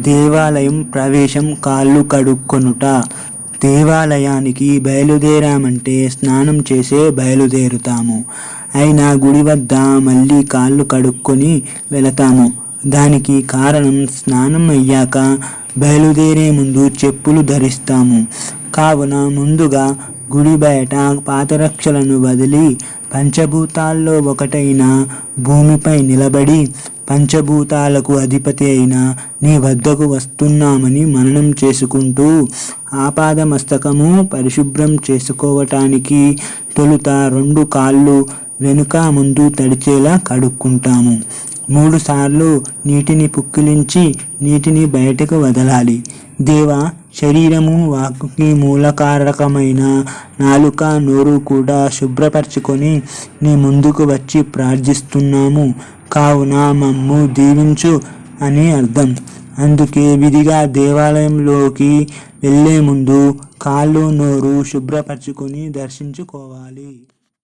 దేవాలయం ప్రవేశం కాళ్ళు కడుక్కొనుట. దేవాలయానికి బయలుదేరామంటే స్నానం చేసే బయలుదేరుతాము. అయినా గుడి వద్ద మళ్ళీ కాళ్ళు కడుక్కొని వెళతాము. దానికి కారణం స్నానం అయ్యాక బయలుదేరే ముందు చెప్పులు ధరిస్తాము. కావున ముందుగా గుడి బయట పాతరక్షలను వదిలి పంచభూతాల్లో ఒకటైన భూమిపై నిలబడి పంచభూతాలకు అధిపతి అయిన నీ వద్దకు వస్తున్నామని మననం చేసుకుంటూ ఆపాదమస్తకము పరిశుభ్రం చేసుకోవటానికి తొలుత రెండు కాళ్ళు వెనుక ముందు తడిచేలా కడుక్కుంటాము. మూడుసార్లు నీటిని పుక్కిలించి నీటిని బయటకు వదలాలి. దేవ శరీరము వాక్కుకి మూలకారకమైన నాలుక నోరు కూడా శుభ్రపరచుకొని నీ ముందుకు వచ్చి ప్రార్థిస్తున్నాము. కావున మమ్ము దీవించు అని అర్థం. అందుకే విధిగా దేవాలయంలోకి వెళ్ళే ముందు కాళ్ళు నోరు శుభ్రపరచుకొని దర్శించుకోవాలి.